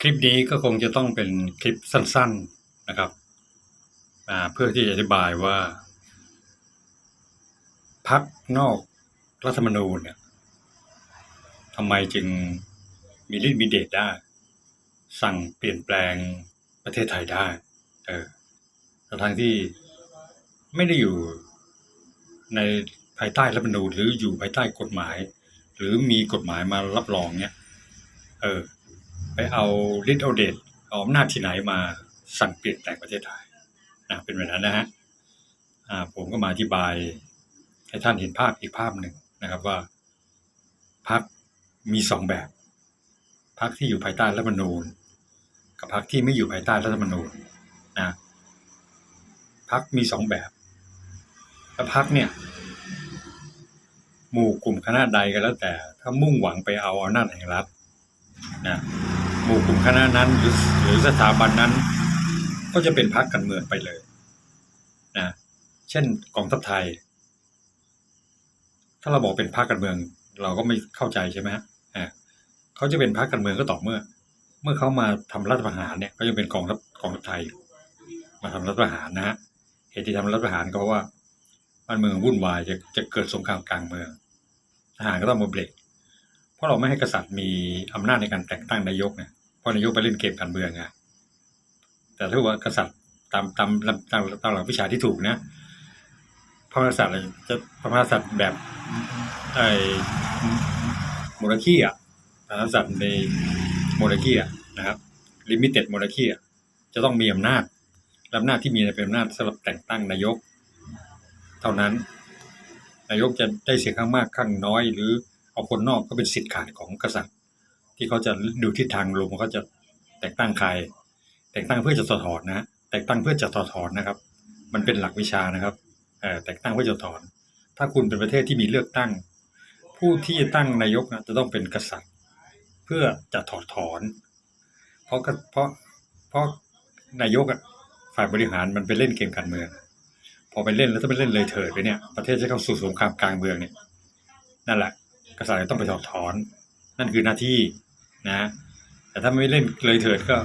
คลิปนี้ก็คงจะต้องเป็นคลิปสั้น ๆนะครับเพื่อที่จะอธิบายว่าพักนอกรัฐธรรมนูญเนี่ยทำไมจึงมีฤทธิ์มีเดชได้ สั่งเปลี่ยนแปลงประเทศไทยได้ เออทั้งที่ไม่ได้อยู่ในภายใต้รัฐธรรมนูญหรืออยู่ภายใต้กฎหมาย หรือมีกฎหมายมารับรองเนี่ย เออ ไปเอาฤทธิ์เอาเดชเอาอำนาจที่ไหนมาสั่งเปลี่ยนแปลงประเทศไทยนะเป็นแบบนั้นนะฮะอ่าผมก็มาอธิบาย ให้ท่านเห็นภาพอีกภาพหนึ่งนะครับว่าพักมีสองแบบพักที่อยู่ภายใต้รัฐธรรมนูญ กับพักที่ไม่อยู่ภายใต้รัฐธรรมนูญนะพักมีสองแบบแล้วพักเนี่ย หมู่กลุ่มคณะใดก็แล้วแต่ ถ้ามุ่งหวังไปเอาอำนาจแห่งรัฐนะ หมู่กลุ่มคณะนั้นหรือหรือสถาบันนั้น ก็จะเป็นพรรคการเมืองไปเลยนะเช่นกองทัพไทย ถ้าเราบอกเป็นพรรคการเมือง เราก็ไม่เข้าใจใช่ไหมฮะเขาจะเป็นพรรคการเมืองก็ต่อเมื่อ เมื่อเขามาทำรัฐประหารเนี่ยก็ยังเป็นกองทัพกองทัพไทย มาทำรัฐประหารนะฮะเหตุที่ทำรัฐประหารก็เพราะว่าบ้านเมืองวุ่นวายจะจะเกิดสงครามกลางเมืองทหารก็ต้องมาเบรก เพราะเราไม่ให้กษัตริย์มีอำนาจในการแต่งตั้งนายกเนี่ยเพราะนายกไปเล่นเกมการเมืองไงแต่ถ้าว่ากษัตริย์ตามตามตามตามหลักวิชาที่ถูกนะพระมหากษัตริย์จะพระมหากษัตริย์แบบไอ้โมนาคีอะพระมหากษัตริย์ในโมนาคีอะนะครับลิมิเต็ดโมนาคีอะจะต้องมีอำนาจอำนาจที่มีเป็นอำนาจสำหรับแต่งตั้งนายก เท่านั้น นายกจะได้เสียงข้างมากข้างน้อยหรือ เอาคนนอกก็เป็นสิทธิ์ขาดของกษัตริย์ ที่เขาจะดูทิศทางลมเขาจะแต่งตั้งใคร แต่งตั้งเพื่อจะถอดถอนนะแต่งตั้งเพื่อจะถอดถอนนะครับ มันเป็นหลักวิชานะครับแต่งตั้งเพื่อจะถอน ถ้าคุณเป็นประเทศที่มีเลือกตั้ง ผู้ที่จะตั้งนายกนะจะต้องเป็นกษัตริย์ เพื่อจะถอดถอน เพราะเพราะเพราะนายกฝ่ายบริหารมันไปเล่นเกมการเมืองพอไปเล่นแล้วถ้าไปเล่นเลยเถิดไปเนี่ยประเทศจะเข้าสู่สงครามกลางเมืองเนี่ยนั่นแหละ กษัตริย์ต้องไปถอดถอน นั่นคือหน้าที่นะ แต่ถ้าไม่เล่นเลยเถิดก็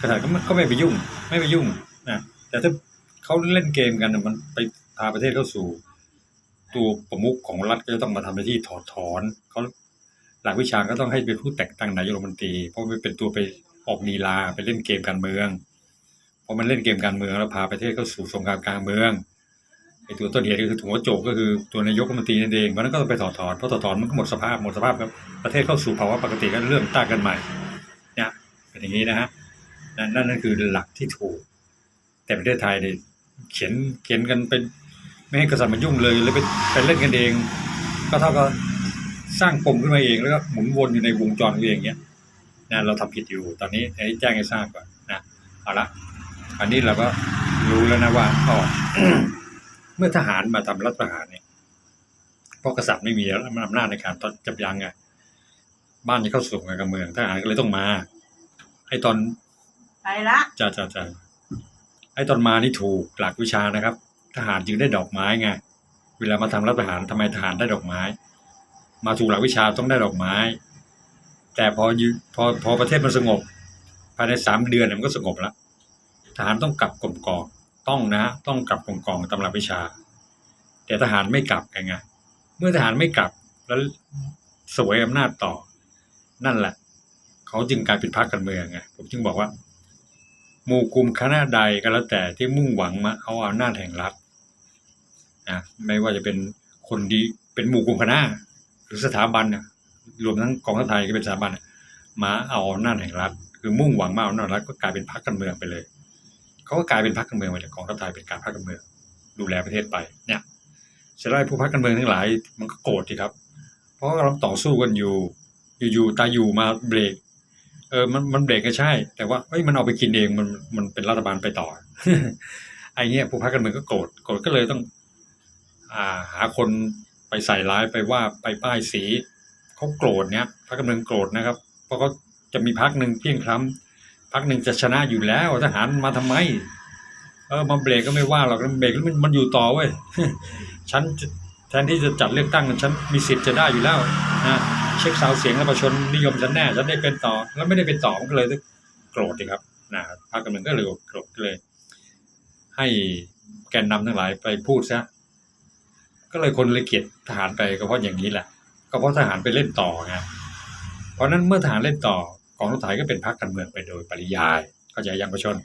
กษัตริย์ก็ไม่ก็ไม่ไปยุ่ง ไม่ไปยุ่งนะแต่ถ้าเขาเล่นเกมกันมันไปพาประเทศเข้าสู่ ตัวประมุขของรัฐก็จะต้องมาทำหน้าที่ถอดถอนเขาหลักวิชาก็ต้องให้เป็นผู้แต่งตั้งนายกรัฐมนตรีเพราะมันเป็นตัวไปออกลีลาไปเล่นเกมการเมืองพอมันเล่นเกมการเมืองแล้วพาประเทศเข้าสู่สงครามกลางเมือง ไอ้ตัวต้นเหตุก็คือถุงหัวโจกก็คือตัวนายกรัฐมนตรีนั่นเองเพราะนั้นก็ต้องไปถอดถอนเพราะถอดถอนมันก็หมดสภาพหมดสภาพครับประเทศเข้าสู่ภาวะปกติก็เริ่มตั้งกันใหม่เนี่ยเป็นอย่างนี้นะฮะนั่นนั่นคือหลักที่ถูก แต่ประเทศไทยเนี่ยเขียนเขียนกันเป็นไม่ให้กษัตริย์มายุ่งเลยแล้วไปไปเล่นกันเอง ก็เท่ากับสร้างปมขึ้นมาเองแล้วก็หมุนวนอยู่ในวงจรตัวเองเนี้ยนะเราทำผิดอยู่ตอนนี้อันนี้แจ้งให้ทราบก่อนนะเอาละอันนี้เราก็รู้แล้วนะว่าอ๋อ เมื่อทหารมาทำรัฐประหารเนี่ยเพราะกษัตริย์ไม่มีอำนาจในการจับยั้งไงบ้านจะเข้าสู่การเมืองทหารก็เลยต้องมาไอ้ตอนไปละจ้าจ้าจ้าไอ้ตอนมานี่ถูกหลักวิชานะครับ ทหารจึงได้ดอกไม้ไงเวลามาทำรัฐประหารทำไมทหารได้ดอกไม้ มาถูกหลักวิชาต้องได้ดอกไม้ แต่พอยืพอพอประเทศมันสงบ ภายในสามเดือนเนี่ยมันก็สงบแล้วทหารต้องกลับกลมกอง ต้องนะ ต้องกลับกลมกองตามหลักวิชา แต่ทหารไม่กลับไงไงเมื่อทหารไม่กลับแล้วสวยอำนาจต่อ นั่นแหละ เขาจึงกลายเป็นพรรคการเมืองไงผมจึงบอกว่าหมู่กลุ่มคณะใดก็แล้วแต่ที่มุ่งหวังมาเอาอำนาจแห่งรัฐนะไม่ว่าจะเป็นคนดีเป็นหมู่กลุ่มคณะหรือสถาบันนะรวมทั้งกองทัพไทยก็เป็นสถาบันมาเอาอำนาจแห่งรัฐ คือมุ่งหวังมาเอาอำนาจรัฐก็กลายเป็นพรรคการเมืองไปเลย เขาก็กลายเป็นพรรคการเมืองไปเลยกองทัพไทยเป็นการพรรคการเมือง ดูแลประเทศไปเนี่ยเสร็จแล้วไอ้ผู้พรรคการเมืองทั้งหลายมันก็โกรธทีครับ เพราะเราต่อสู้กันอยู่ อยู่ๆตาอยู่มาเบรกเออมันมันเบรกก็ใช่ แต่ว่าเฮ้ยมันเอาไปกินเองมันมันเป็นรัฐบาลไปต่อไอ้เงี้ยผู้พักการเมืองก็โกรธโกรธก็เลยต้อง อ่าหาคนไปใส่ร้ายไปว่าไปป้ายสีเขาโกรธเนี้ยพรรคการเมืองโกรธนะครับ เพราะเขาจะมีพักหนึ่งเพียงคล้ำ พักหนึ่งจะชนะอยู่แล้วทหารมาทำไม เออมาเบรกก็ไม่ว่าหรอกเบรกมันมันอยู่ต่อเว้ยฉันแทนที่จะจัดเลือกตั้งฉันมีสิทธิ์จะได้อยู่แล้วนะเช็คซาวเสียงแล้วประชาชนนิยมฉันแน่ฉันได้เป็นต่อ แล้วไม่ได้เป็นต่อมันก็เลยโกรธดีครับนะพรรคการเมืองก็เลยโกรธก็เลย ให้แกนนำทั้งหลายไปพูดซะก็เลยคนเลยเกลียดทหารไปก็เพราะอย่างนี้แหละ ก็เพราะทหารไปเล่นต่อไงเพราะนั้นเมื่อทหารเล่นต่อ กองทัพไทยก็เป็นพรรคการเมืองไปโดยปริยายเข้าใจยังประชน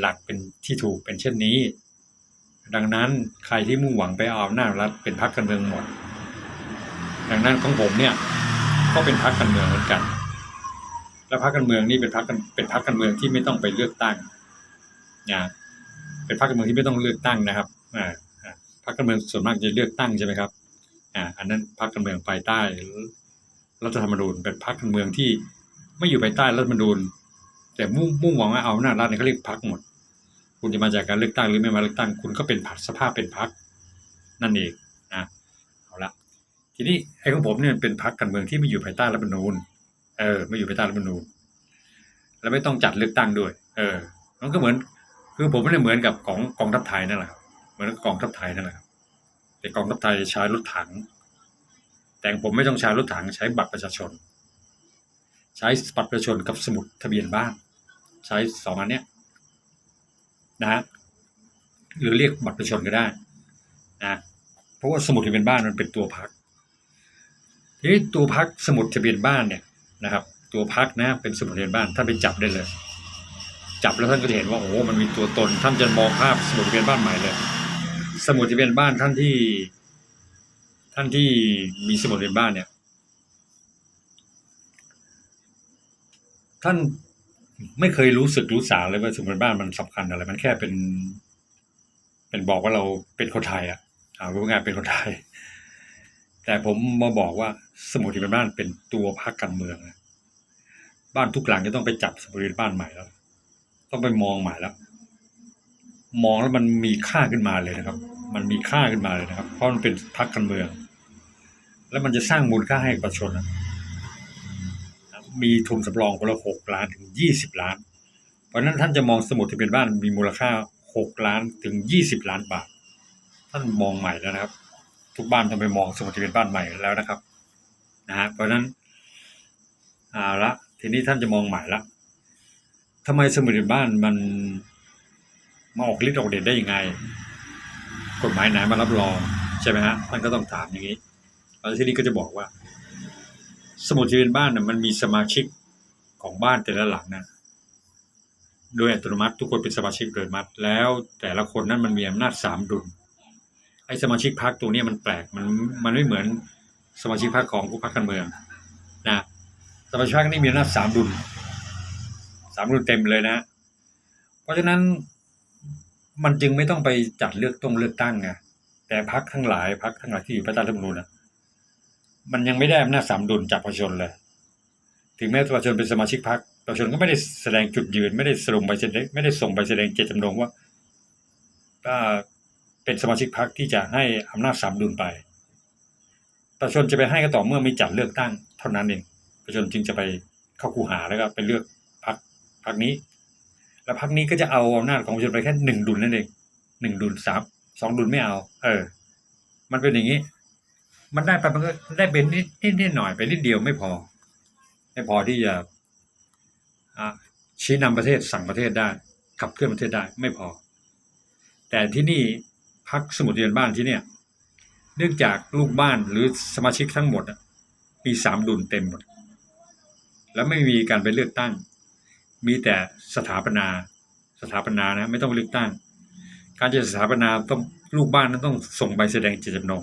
หลักเป็นที่ถูกเป็นเช่นนี้ ดังนั้นใครที่มุ่งหวังไปเอาอำนาจรัฐเป็นพรรคการเมืองหมด ดังนั้นของผมเนี่ยก็เป็นพรรคการเมืองเหมือนกัน และพรรคการเมืองนี่เป็นพรรคกันเป็นพรรคการเมืองที่ไม่ต้องไปเลือกตั้งนะเป็นพรรคการเมืองที่ไม่ต้องเลือกตั้งนะครับอ่าอ่าพรรคการเมืองส่วนมากจะเลือกตั้งใช่ไหมครับอ่าอันนั้นพรรคการเมืองภายใต้รัฐธรรมนูญเป็นพรรคการเมืองที่ ไม่อยู่ภายใต้รัฐธรรมนูญ แต่มุ่งมุ่งหวังว่าเอาอำนารัฐเนี่ยเขาเรียกพรรคหมด คุณจะมาจากการเลือกตั้งหรือไม่มาเลือกตั้ง คุณก็เป็นพรรคสภาพเป็นพรรคนั่นเองนะเอาละทีนี้ไอ้ของผมเนี่ยเป็นพรรคการเมืองที่ไม่อยู่ภายใต้รัฐธรรมนูญเออไม่อยู่ภายใต้รัฐธรรมนูญแล้วไม่ต้องจัดเลือกตั้งด้วย เออ มันก็เหมือน คือผมไม่ได้เหมือนกับของกองทัพไทยนั่นแหละครับ เหมือนกับกองทัพไทยนั่นแหละครับ แต่กองทัพไทยใช้รถถัง แต่ผมไม่ต้องใช้รถถังใช้บัตรประชาชน ใช้บัตรประชาชนกับสมุดทะเบียนบ้าน ใช้สองอันเนี้ยนะฮะหรือเรียกบัตรประชาชนก็ได้นะเพราะว่าสมุดทะเบียนบ้านมันเป็นตัวพักทีนี้ตัวพักสมุดทะเบียนบ้านเนี่ยนะครับ ตัวพักนะเป็นสมุดทะเบียนบ้านท่านไปจับได้เลย จับแล้วท่านก็จะเห็นว่าโอ้มันมีตัวตนท่านจะมองภาพสมุดทะเบียนบ้านใหม่เลย สมุดทะเบียนบ้านท่านที่ ท่านที่มีสมุดทะเบียนบ้านเนี่ย ท่านไม่เคยรู้สึกรู้สาเลยว่าสมุทะเบียนบ้านมันสำคัญอะไร มันแค่เป็น เป็นบอกว่าเราเป็นคนไทย อะเอาว่างายๆเป็นคนไทย แต่ผมมาบอกว่าสมุดทะเบียนบ้านเป็นตัวพรรคการเมืองนะบ้านทุกหลังจะต้องไปจับสมุดทะเบียนบ้านใหม่แล้ว ต้องไปมองใหม่แล้ว มองแล้วมันมีค่าขึ้นมาเลยนะครับ มันมีค่าขึ้นมาเลยนะครับ เพราะมันเป็นพรรคการเมือง แล้วมันจะสร้างมูลค่าให้ประชาชนนะ มีทุนสำรองคนละหกล้านถึงยี่สิบล้าน เพราะนั้นท่านจะมองสมุดทะเบียนบ้านมีมูลค่าหกล้านถึงยี่สิบล้านบาท ท่านมองใหม่แล้วนะครับ ทุกบ้านต้องไปมองสมุดทะเบียนบ้านใหม่แล้วนะครับนะฮะเพราะนั้นเอาละทีนี้ท่านจะมองใหม่ละทำไมสมุดทะเบียนบ้านมันมาออกฤทธิ์ออกเดชได้ยังไง กฎหมายไหนมารับรองใช่ไหมฮะท่านก็ต้องถามอย่างนี้แล้วทีนี้ก็จะบอกว่า สมุดทะเบียนบ้านน่ะมันมีสมาชิกของบ้านแต่ละหลังนะโดยอัตโนมัติทุกคนเป็นสมาชิกโดยมัติแล้วแต่ละคนนั้นมันมีอำนาจสามดุลไอ้สมาชิกพรรคตัวนี้มันแปลกมันมันไม่เหมือนสมาชิกพรรคของผู้พรรคการเมืองนะสมาชิกพรรคนี่มีอำนาจสามดุลสามดุลเต็มเลยนะ เพราะฉะนั้นมันจึงไม่ต้องไปจัดเลือกต้องเลือกตั้งไงแต่พรรคทั้งหลายพรรคทั้งหลายที่อยู่ภายใต้รัฐธรรมนูญนะ มันยังไม่ได้อำนาจสามดุลจากประชาชนเลย ถึงแม้ประชาชนเป็นสมาชิกพรรคประชาชนก็ไม่ได้แสดงจุดยืน ไม่ได้ส่งใบแสดงไม่ได้ส่งใบแสดงเจตจำนงว่าอ่าเป็นสมาชิกพรรคที่จะให้อำนาจสามดุลไป ประชาชนจะไปให้ก็ต่อเมื่อมีจัดเลือกตั้งเท่านั้นเอง ประชาชนจึงจะไปเข้าคูหาแล้วก็ไปเลือกพรรคพรรคนี้ แล้วพรรคนี้ก็จะเอาอำนาจของประชาชนไปแค่หนึ่งดุลนั่นเองหนึ่งดุลสามสองดุลไม่เอา เออ มันเป็นอย่างนี้ มันได้ไปมันก็ได้เป็นนิดนิดนิดหน่อยไปนิดเดียวไม่พอ ไม่พอที่จะชี้นำประเทศสั่งประเทศได้ขับเคลื่อนประเทศได้ไม่พอ แต่ที่นี่พักสมุดทะเบียนบ้านที่เนี่ย เนื่องจากลูกบ้านหรือสมาชิกทั้งหมดมีสามดุลเต็มหมด แล้วไม่มีการไปเลือกตั้ง มีแต่สถาปนาสถาปนานะไม่ต้องเลือกตั้ง การจะสถาปนาต้องลูกบ้านนั้นต้องส่งใบแสดงเจตจำนง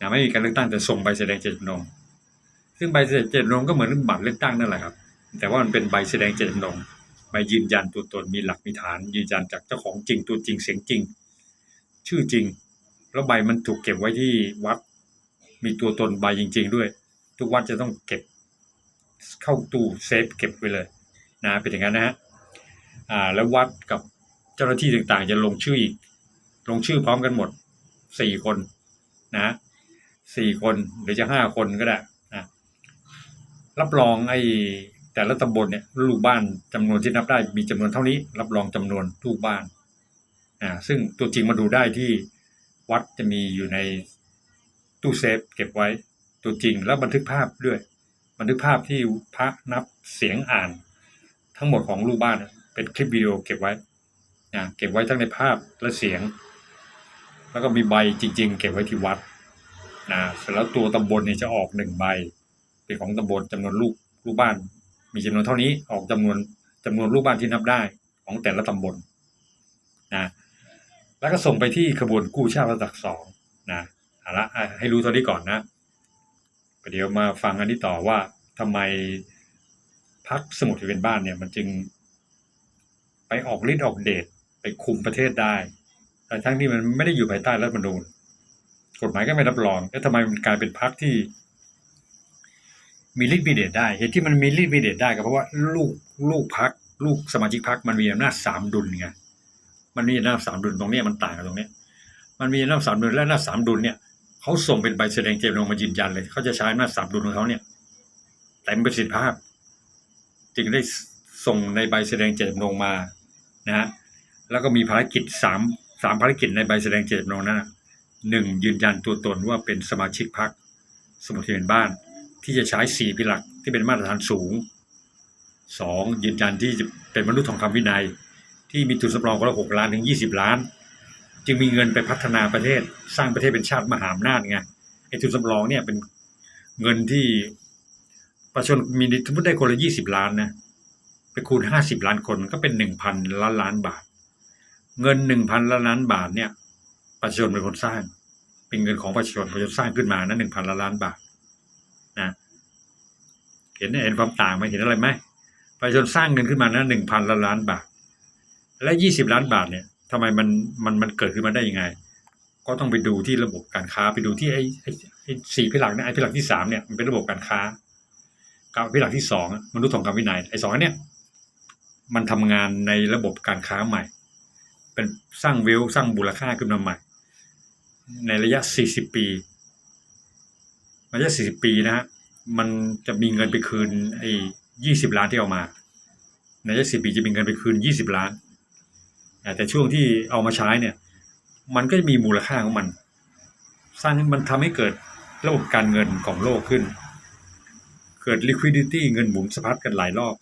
นะไม่มีการเลือกตั้งแต่ส่งใบแสดงเจตจำนงซึ่งใบแสดงเจตจำนงก็เหมือนบัตรเลือกตั้งนั่นแหละครับ แต่ว่ามันเป็นใบแสดงเจตจำนงใบยืนยันตัวตนมีหลักมีฐาน ยืนยันจากเจ้าของจริงตัวจริงเสียงจริง ชื่อจริง แล้วใบมันถูกเก็บไว้ที่วัด มีตัวตนใบจริง ๆ ด้วย ทุกวัดจะต้องเก็บเข้าตู้เซฟเก็บไว้เลยนะเป็นอย่างนั้นนะฮะอ่าแล้ววัดกับเจ้าหน้าที่ต่างๆ จะลงชื่ออีก ลงชื่อพร้อมกันหมดสี่คนนะ สี่คนหรือจะห้าคนก็ได้นะรับรองไอ้แต่ละตำบลเนี่ยลูกบ้านจำนวนที่นับได้มีจำนวนเท่านี้ รับรองจำนวนลูกบ้านอ่าซึ่งตัวจริงมาดูได้ที่วัดจะมีอยู่ในตู้เซฟเก็บไว้ตัวจริงแล้วบันทึกภาพด้วย บันทึกภาพที่พระนับเสียงอ่าน ทั้งหมดของลูกบ้านเป็นคลิปวิดีโอเก็บไว้นะเก็บไว้ทั้งในภาพและเสียง แล้วก็มีใบจริง ๆ เก็บไว้ที่วัด นะแล้วตัวตำบลเนี่ยจะออกหนึ่งใบ เป็นของตำบลจำนวนลูกลูกบ้าน มีจำนวนเท่านี้ออกจำนวนจำนวนลูกบ้านที่นับได้ของแต่ละตำบลนะแล้วก็ส่งไปที่ขบวนกู้ชาติระดับสองนะเอาละให้รู้เท่านี้ก่อนนะเดี๋ยวมาฟังอันนี้ต่อว่าทำไมพักสมุทรเบียนบ้านเนี่ย มันจึงไปออกฤทธิ์ออกเดชไปคุมประเทศได้ แต่ทั้งที่มันไม่ได้อยู่ภายใต้รัฐธรรมนูญ กฎหมายก็ไม่รับรอง แล้วทำไมมันกลายเป็นพักที่ มีฤทธิเดชได้เหตุที่มันมีฤทธิเดชได้ก็เพราะว่าลูกลูกพักลูกสมาชิกพักมันมีอำนาจสามดุลไงมันมีอำนาจสามดุลตรงนี้มันต่างกันตรงนี้มันมีอำนาจสามดุลและอำนาจสามดุลเนี่ยเขาส่งเป็นใบแสดงเจตจำนงมายืนยันเลยเขาจะใช้อำนาจสามดุลของเขาเนี่ยเต็มประสิทธิภาพ จึงได้ส่งในใบแสดงเจตจำนงมานะฮะแล้วก็มีภารกิจสามสามภารกิจในใบแสดงเจตจำนงนั้นนะ หนึ่งยืนยันตัวตนว่าเป็นสมาชิกพรรคสมุทรทะเบียนบ้านที่จะใช้สี่พิหลักที่เป็นมาตรฐานสูงสองยืนยันที่จะเป็นมนุษย์ทองคำวินัย ที่มีทุนสำรองคนละหกล้านถึงยี่สิบล้าน จึงมีเงินไปพัฒนาประเทศสร้างประเทศเป็นชาติมหาอำนาจไงไอ้ทุนสำรองเนี่ยเป็นเงินที่ประชาชนมีสมมติได้คนละยี่สิบล้านนะไปคูณห้าสิบล้านคนก็เป็นหนึ่งพันล้านล้านบาท เงินหนึ่งพันล้านล้านบาทเนี่ย ประชาชนเป็นคนสร้าง เป็นเงินของประชาชนประชาชนสร้างขึ้นมานะหนึ่งพันล้านล้านบาทนะเห็นเห็นความต่างไหมเห็นอะไรไหมประชาชนสร้างเงินขึ้นมานะหนึ่งพันล้านล้านบาท และยี่สิบล้านบาทเนี่ยทำไมมันมันมันเกิดขึ้นมาได้ยังไง ก็ต้องไปดูที่ระบบการค้าไปดูที่ไอ้ไอ้ไอ้สี่พิหลักเนี่ยไอ้พิหลักที่สามเนี่ยมันเป็นระบบการค้ากับพิหลักที่สองมนุษย์ทองคำวินัยไอ้สองอันเนี่ยมันทำงานในระบบการค้าใหม่ เป็นสร้างเวลสร้างมูลค่าขึ้นมาใหม่ ในระยะสี่สิบปี ระยะสี่สิบปีนะฮะมันจะมีเงินไปคืนไอ้ยี่สิบล้านที่เอามา ในระยะสิบปีจะมีเงินไปคืนยี่สิบล้าน แต่ช่วงที่เอามาใช้เนี่ย มันก็จะมีมูลค่าของมัน สร้างมันทำให้เกิดระบบการเงินของโลกขึ้น เกิด liquidity เงินหมุนสะพัดกันหลายรอบ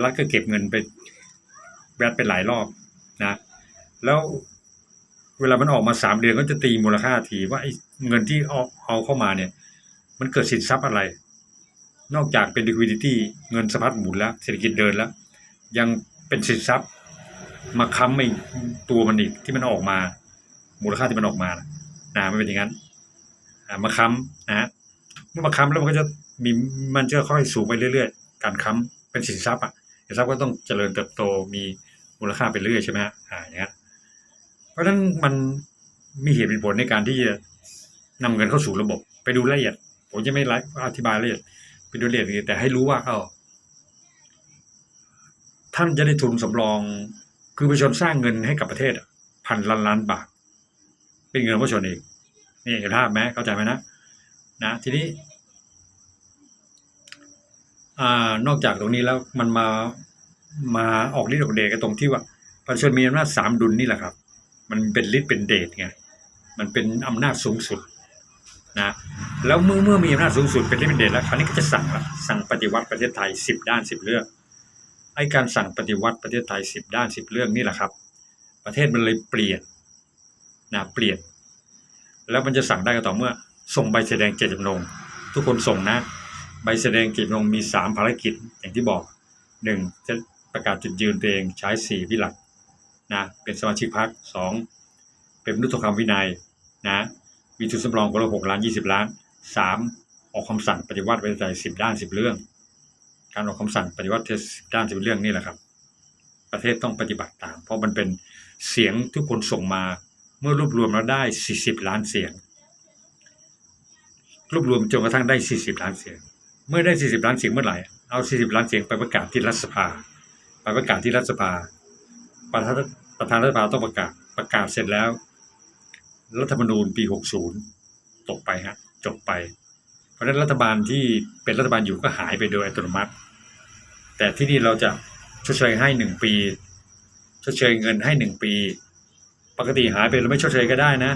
แล้วก็เก็บเงินไปแบดเป็นหลายรอบนะ แล้ว เวลามันออกมาสามเดือนก็จะตีมูลค่าทีว่าไอ้เงินที่เอาเอาเข้ามาเนี่ย มันเกิดสินทรัพย์อะไร นอกจากเป็น liquidity เงินสะพัดหมุนแล้วเศรษฐกิจเดินแล้ว ยังเป็นสินทรัพย์ มาค้ำไอ้ตัวมันอีกที่มันออกมา มูลค่าที่มันออกมานะนะมันเป็นอย่างนั้นมาค้ำนะฮะเมื่อมาค้ำแล้วมันก็จะมีมันจะค่อยสูงไปเรื่อยๆ การค้ำเป็นสินทรัพย์อะสินทรัพย์ก็ต้องเจริญเติบโตมีมูลค่าไปเรื่อยใช่ไหมฮะอ่าอย่างนั้น เพราะฉะนั้นมันมีเหตุเป็นผลในการที่จะนำเงินเข้าสู่ระบบ ไปดูรายละเอียด ผมจะไม่ไลฟ์อธิบายรายละเอียดไปดูรายละเอียดแต่ให้รู้ว่าเออท่านจะได้ทุนสำรอง คือประชาชนสร้างเงินให้กับประเทศพันล้านล้านบาท เป็นเงินของประชาชนเองนี่เห็นภาพไหมเข้าใจไหมนะนะทีนี้อ่านอกจากตรงนี้แล้วมันมามาออกฤทธิ์ออกเดชกันตรงที่ว่าประชาชนมีอำนาจสามดุลนี่แหละครับ มันเป็นฤทธิ์เป็นเดชไงมันเป็นอำนาจสูงสุดนะแล้วเมื่อเมื่อมีอำนาจสูงสุดเป็นฤทธิ์เป็นเดชแล้วคราวนี้ก็จะสั่งละสั่งปฏิวัติประเทศไทยสิบด้านสิบเรื่องไอ้การสั่งปฏิวัติประเทศไทยสิบด้านสิบเรื่องนี่แหละครับ ประเทศมันเลยเปลี่ยนนะเปลี่ยน แล้วมันจะสั่งได้ก็ต่อเมื่อ ส่งใบแสดงเจตจำนงทุกคนส่งนะ ใบแสดงเจตจำนงมีสามภารกิจอย่างที่บอกหนึ่งจะประกาศจุดยืนตัวเองใช้สี่พิหลัก นะเป็นสมาชิกพรรคสองเป็นมนุษย์ทองคำวินัยนะมีทุนสำรองคนละหกล้านยี่สิบล้านสามออกคำสั่งปฏิวัติประเทศไทยสิบด้านสิบเรื่อง การออกคำสั่งปฏิวัติด้านสิบเรื่องนี่แหละครับ ประเทศต้องปฏิบัติตาม เพราะมันเป็นเสียงทุกคนส่งมาเมื่อรวบรวมแล้วได้40ล้านเสียง รวบรวมจนกระทั่งได้40ล้านเสียง เมื่อได้40ล้านเสียงเมื่อไหร่เอา40ล้านเสียงไปประกาศที่รัฐสภา ไปประกาศที่รัฐสภาประธาน ประธานรัฐสภาต้องประกาศประกาศเสร็จแล้ว รัฐธรรมนูญปี 60 ตกไปฮะจบไป เพราะฉะนั้นรัฐบาลที่เป็นรัฐบาลอยู่ก็หายไปโดยอัตโนมัติ แต่ที่นี่เราจะชดเชยให้หนึ่งปีชดเชยเงินให้หนึ่งปี ปกติหายไปเราไม่ชดเชยก็ได้นะ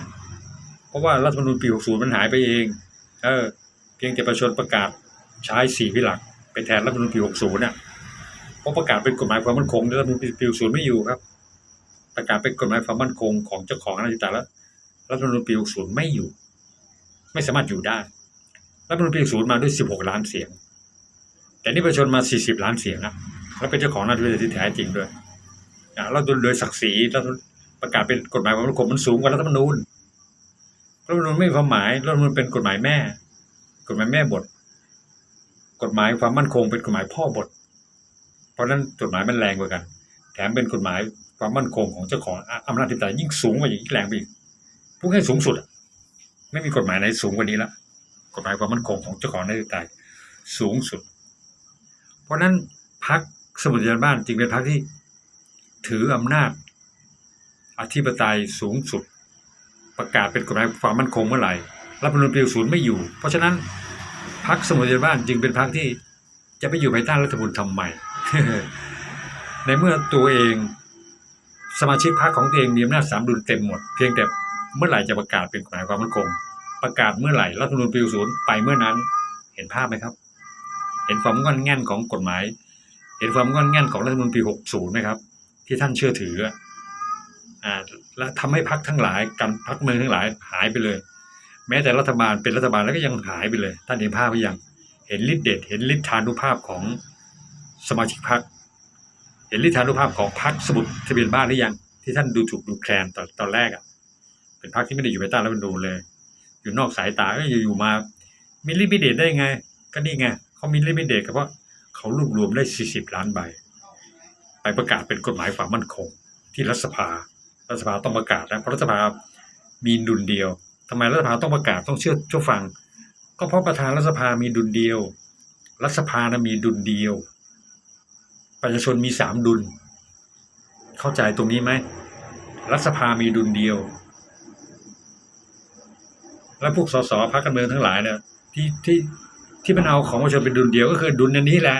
เพราะว่ารัฐธรรมนูญปี 60 มันหายไปเองเออเพียงแต่ประชาชนประกาศใช้สี่พิหลักไปแทนรัฐธรรมนูญปี 60น่ะราะประกาศเป็นกฎหมายความมั่นคงรัฐธรรมนูญปี 60 ไม่อยู่ครับ ประกาศเป็นกฎหมายความมั่นคงของเจ้าของอำนาจแต่แล้วรัฐธรรมนูญปี 60 ไม่อยู่ ไม่สามารถอยู่ได้รัฐธรรมนูญปี 60 มาด้วย 16 ล้านเสียง แต่นี่ประชาชนมา 40 ล้านเสียงนะแล้วเป็นเจ้าของอำนาจที่แท้จริงด้วยอะแล้วโดยศักดิ์ศรีแล้วประกาศเป็นกฎหมายความมั่นคงมันสูงกว่ารัฐธรรมนูญรัฐธรรมนูญไม่มีความหมายรัฐธรรมนูญเป็นกฎหมายแม่ กฎหมายแม่บท กฎหมายความมั่นคงเป็นกฎหมายพ่อบท เพราะนั้นกฎหมายมันแรงกว่ากัน แถมเป็นกฎหมาย ความมั่นคงของเจ้าของอำนาจที่แต่ยิ่งสูงกว่าอย่างยิ่งแรงไปอีกพูดให้สูงสุด ไม่มีกฎหมายไหนสูงกว่านี้ละกฎหมายความมั่นคงของเจ้าของอำนาจที่แต่สูงสุด เพราะฉะนั้นพักสมุทรยานบ้านจึงเป็นพักที่ถืออำนาจ อธิปไตยสูงสุด ประกาศเป็นกฎหมายความมั่นคงเมื่อไหร่รัฐธรรมนูญปี60ไม่อยู่ เพราะฉะนั้นพักสมุทรยานบ้านจึงเป็นพักที่จะไปอยู่ภายใต้รัฐมนูญทำไมในเมื่อตัวเอง สมาชิกพรรคของตัวเองมีอำนาจสามดุลเต็มหมด เพียงแต่เมื่อไหร่จะประกาศเป็นกฎหมายความมั่นคง ประกาศเมื่อไหร่รัฐธรรมนูญปี60ไปเมื่อนั้น เห็นภาพไหมครับ เห็นความงอนแง่นของกฎหมาย เห็นความงอนแง่นของรัฐธรรมนูญปี60ไหมครับ ที่ท่านเชื่อถืออ่าและทำให้พรรคทั้งหลายกันพรรคเมืองทั้งหลายหายไปเลย แม้แต่รัฐบาลเป็นรัฐบาลแล้วก็ยังหายไปเลย ท่านเห็นภาพหรือยังเห็นฤทธิ์เดชเห็นฤทธานุภาพของสมาชิกพรรค เห็นฤทธานุภาพของพรรคสมุดทะเบียนบ้านหรือยังที่ท่านดูถูกดูแคลนตอนตอนแรกอะ เป็นพรรคที่ไม่ได้อยู่ภายใต้รัฐธรรมนูญเลย อยู่นอกสายตาก็อยู่ๆมามีฤทธิ์มีเดชได้ไง ก็นี่ไงเขามีฤทธิ์มีเดชก็เพราะเขารวบรวมได้ 40 ล้านใบ ไปประกาศเป็นกฎหมายความมั่นคง ที่รัฐสภารัฐสภาต้องประกาศนะเพราะรัฐสภามีดุลเดียวทำไมรัฐสภาต้องประกาศต้องเชื่อเชื่อฟัง ก็เพราะประธานรัฐสภามีดุลเดียว รัฐสภานะมีดุลเดียว ประชาชนมีสามดุล เข้าใจตรงนี้ไหมรัฐสภามีดุลเดียว และพวกสสพรรคการเมืองทั้งหลายเนี่ยที่ที่ที่มันเอาของประชาชนเป็นดุลเดียวก็คือดุลอันนี้แหละ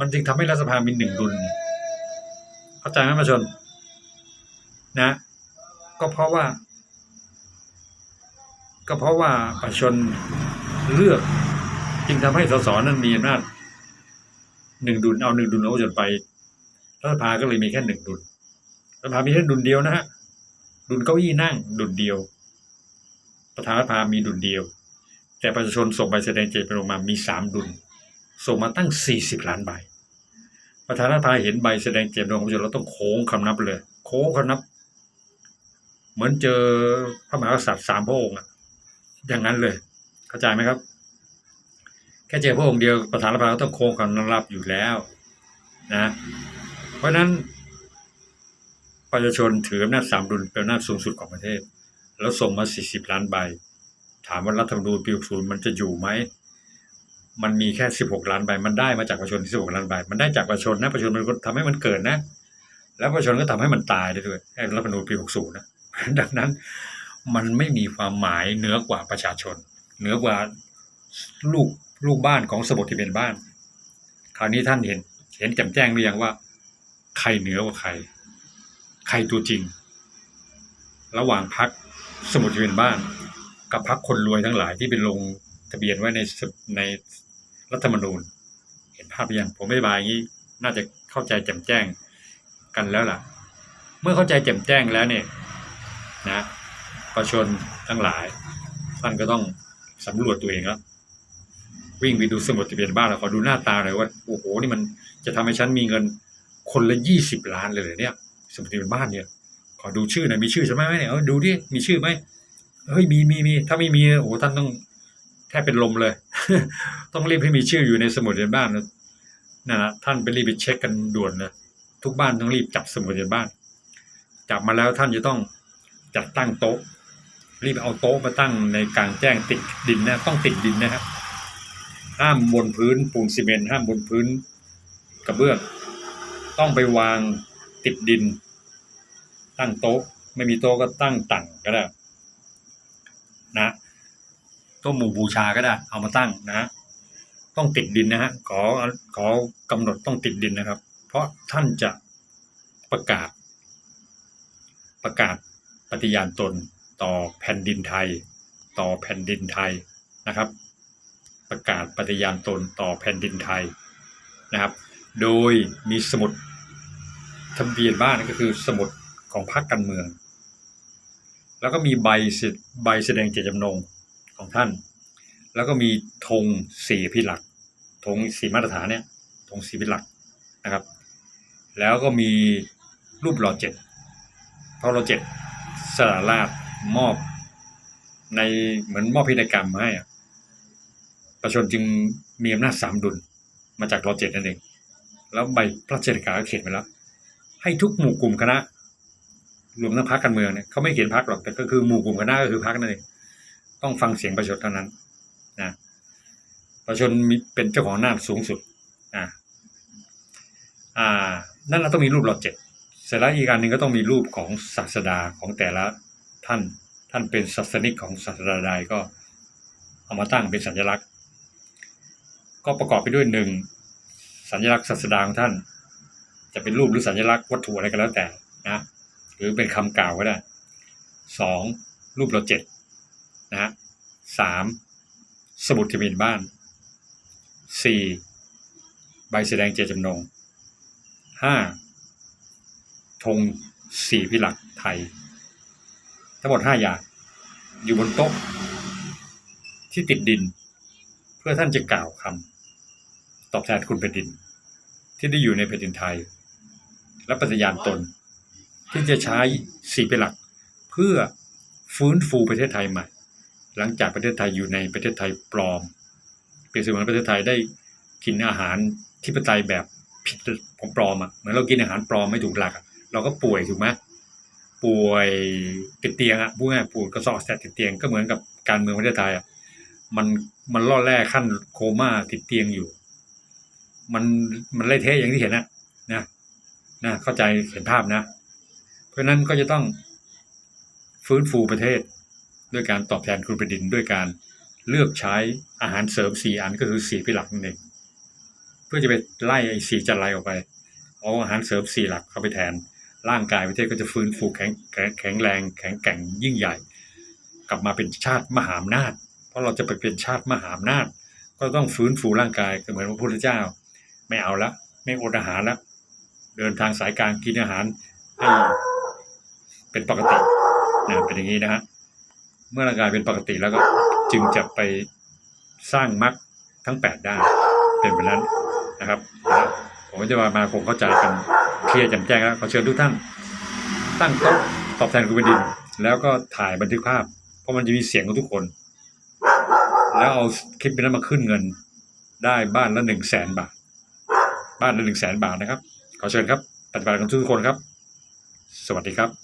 มันจึงทำให้รัฐสภามีหนึ่งดุล เข้าใจไหมประชาชน นะ ก็เพราะว่า ก็เพราะว่าประชาชนเลือก จึงทำให้สสนั้นมีอำนาจ หนึ่งดุลเอาหนึ่งดุลเอาจนไปรัฐสภาก็เลยมีแค่หนึ่งดุลรัฐสภามีแค่ดุลเดียวนะฮะดุลเก้าอี้นั่งดุลเดียว ประธานรัฐสภามีดุลเดียว แต่ประชาชนส่งใบแสดงเจตจำนงมามีสามดุลส่งมาตั้งสี่สิบล้านใบประธานรัฐสภาเห็นใบแสดงเจตจำนงของประชาชนเราต้องโค้งคำนับเลย โค้งคำนับ เหมือนเจอพระมหากษัตริย์สามพระองค์อะอย่างนั้นเลย เข้าใจไหมครับ ค่เจอพระองค์เดียวประธานรัฐสภาก็ต้องโค้งคำนับอยู่แล้วนะ เพราะฉะนั้นประชาชนถืออำนาจสามดุลเป็นอำนาจสูงสุดของประเทศ แล้วส่งมาสี่สิบล้านใบ ถามว่ารัฐธรรมนูญปี60มันจะอยู่ไหม มันมีแค่สิบหกล้านใบ มันได้มาจากประชาชนสิบหกล้านใบ มันได้จากประชาชนนะประชาชนเป็นทำให้มันเกิดนะ แล้วประชาชนก็ทำให้มันตายได้ด้วยไอ้รัฐธรรมนูญปี60นะดังนั้นมันไม่มีความหมายเหนือกว่าประชาชน เหนือกว่าลูก ลูกบ้านของสมุทรที่เป็นบ้าน คราวนี้ท่านเห็น เห็นแจ่มแจ้งหรือยังว่า ใครเหนือกว่าใคร ใครตัวจริง ระหว่างพักสมุทรที่เป็นบ้าน กับพักคนรวยทั้งหลายที่เป็นลงทะเบียนไว้ในสในรัฐธรรมนูญ เห็นภาพหรือยังผมไม่บายอย่างนี้ น่าจะเข้าใจแจ่มแจ้งกันแล้วล่ะ เมื่อเข้าใจแจ่มแจ้งแล้วเนี่ยนะประชาชนทั้งหลายท่านก็ต้องสำรวจตัวเองแล้ว วิ่งไปดูสมุดทะเบียนบ้านแล้วขอดูหน้าตาหน่อยว่าโอ้โหนี่มันจะทำให้ฉันมีเงินคนละยี่สิบล้านเลยเนี่ย สมุดทะเบียนบ้านเนี่ย ขอดูชื่อหน่อยมีชื่อใช่ไหมเนี่ยเออดูดิมีชื่อไหมเฮ้ยมีมีมีถ้าไม่มีโอ้โหท่านต้องแทบเป็นลมเลย ต้องรีบให้มีชื่ออยู่ในสมุดทะเบียนบ้านนะนั่นนะท่านไปรีบไปเช็คกันด่วนนะทุกบ้านต้องรีบจับสมุดทะเบียนบ้าน จับมาแล้วท่านจะต้องจัดตั้งโต๊ะ รีบเอาโต๊ะมาตั้งในกลางแจ้งติดดินนะต้องติดดินนะครับ ห้ามบนพื้นปูนซีเมนต์ห้ามบนพื้นกระเบื้อง ต้องไปวางติดดิน ตั้งโต๊ะ ไม่มีโต๊ะก็ตั้งตั่งก็ได้นะโต๊ะหมู่บูชาก็ได้ เอามาตั้งนะ ต้องติดดินนะฮะขอขอกำหนดต้องติดดินนะครับ เพราะท่านจะประกาศ ประกาศปฏิญาณตนต่อแผ่นดินไทย ต่อแผ่นดินไทยนะครับ ประกาศปฏิญาณตนต่อแผ่นดินไทยนะครับ โดยมีสมุดทะเบียนบ้านก็คือสมุดของพรรคการเมือง แล้วก็มีใบเสใบแสดงเจตจำนงของท่าน แล้วก็มีธงสี่พิหลักธงสี่มาตรฐานเนี่ยธงสี่พิหลักนะครับ แล้วก็มีรูปหล่อเจ็ดเพราะหล่อเจ็ดสละราชมอบในเหมือนมอบพิธีกรรมมาให้อะ ประชาชนจึงมีอำนาจสามดุลมาจากรอเจ็ดนั่นเอง แล้วใบพระราชกิกาเขียนไว้แล้ว ให้ทุกหมู่กลุ่มคณะ รวมทั้งพรรคการเมืองเนี่ยเขาไม่เขียนพรรคหรอก แต่ก็คือหมู่กลุ่มคณะก็คือพรรคนั่นเอง ต้องฟังเสียงประชาชนเท่านั้นนะประชาชนมีเป็นเจ้าของอำนาจสูงสุดอ่าอ่า นั่นเราต้องมีรูปหลอเจ็ดเสร็จแล้วอีกการหนึ่งก็ต้องมีรูปของศาสดาของแต่ละท่าน ท่านเป็นศาสนิกของศาสดาใดก็เอามาตั้งเป็นสัญลักษณ ก็ประกอบไปด้วยหนึ่งสัญลักษณ์ศาสดาของท่าน จะเป็นรูปหรือสัญลักษณ์วัตถุอะไรก็แล้วแต่นะหรือเป็นคำกล่าวก็ได้สองรูปเราเจ็ดนะฮะสามสมุดทะเบียนบ้านสี่ใบแสดงเจตจำนงห้าธงสี่พิหลักไทย ทั้งหมดห้าอย่าง อยู่บนโต๊ะที่ติดดิน เพื่อท่านจะกล่าวคำ ตอบแทนคุณแผ่นดิน ที่ได้อยู่ในแผ่นดินไทย และปฏิญาณตน ที่จะใช้สี่เป็นหลัก เพื่อฟื้นฟูประเทศไทยใหม่ หลังจากประเทศไทยอยู่ในประเทศไทยปลอม เปรียบเสมือนประเทศไทยได้กินอาหารที่ปไตยแบบผิดของปลอมอะเหมือนเรากินอาหารปลอมไม่ถูกหลัก เราก็ป่วยถูกไหมป่วยติดเตียงอะพูดง่ายป่วยกระสอบแสบติดเตียงก็เหมือนกับการเมืองประเทศไทยอะมันมันล่อแร่ขั้นโคม่าติดเตียงอยู่ มันมันเละเทะอย่างที่เห็นนะนะนะเข้าใจเห็นภาพนะ เพราะนั้นก็จะต้องฟื้นฟูประเทศ ด้วยการตอบแทนคุณแผ่นดินด้วยการเลือกใช้อาหารเสริมสี่อันก็คือสี่พิหลักนั่นเองเพื่อจะไปไล่ไอ้สี่จันไรออกไป เอาอาหารเสริมสี่หลักเข้าไปแทน ร่างกายประเทศก็จะฟื้นฟูแข็งแข็งแรง แข็งแกร่งยิ่งใหญ่ กลับมาเป็นชาติมหาอำนาจ เพราะเราจะไปเป็นชาติมหาอำนาจ ก็ต้องฟื้นฟูร่างกายเหมือนพระพุทธเจ้า ไม่เอาละไม่อดอาหารละเดินทางสายกลางกินอาหารให้เป็นปกตินะเป็นอย่างนี้นะฮะเมื่อร่างกายเป็นปกติแล้วก็จึงจะไปสร้างมรรคทั้งแปดได้เป็นแบบนั้นนะครับผมจะมามาคงเข้าใจกันเคลียร์แจ่มแจ้งแล้วขอเชิญทุกท่านตั้งโต๊ะตอบแทนคุณแผ่นดิน แล้วก็ถ่ายบันทึกภาพ เพราะมันจะมีเสียงของทุกคน แล้วเอาคลิปนั้นมาขึ้นเงินได้บ้านละหนึ่งแสนบาท บ้านละหนึ่งแสนบาทนะครับ ขอเชิญครับปฏิบัติกันทุกคนครับ สวัสดีครับ